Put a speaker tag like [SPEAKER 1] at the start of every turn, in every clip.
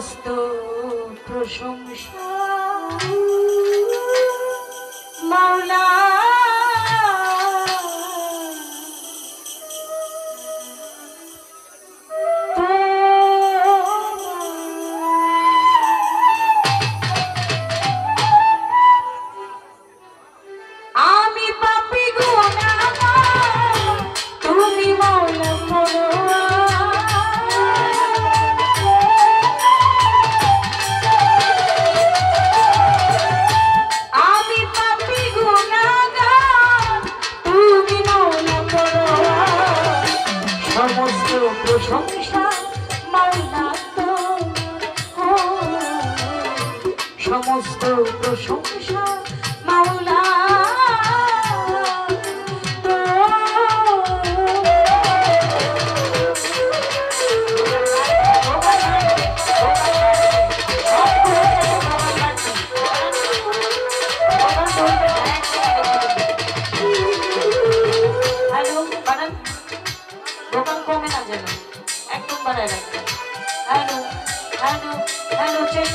[SPEAKER 1] সমস্ত প্রশংসা। মৌলা সমস্ত প্রশংসা মাওলা। দোকান কমে hello. Hello hello check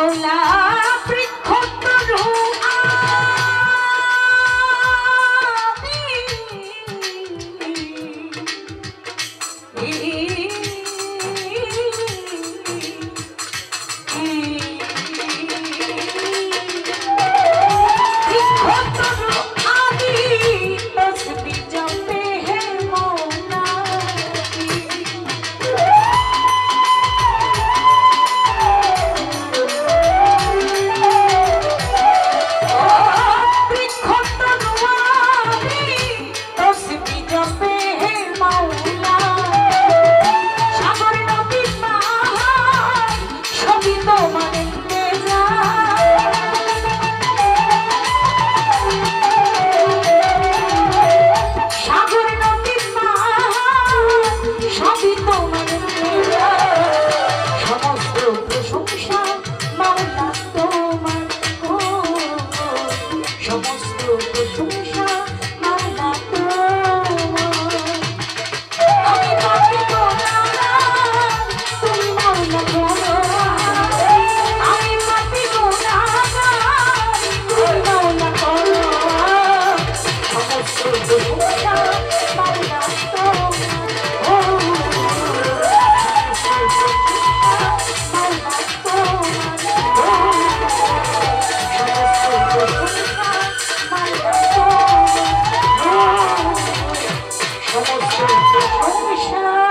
[SPEAKER 1] Oh, no. Olmuşlar.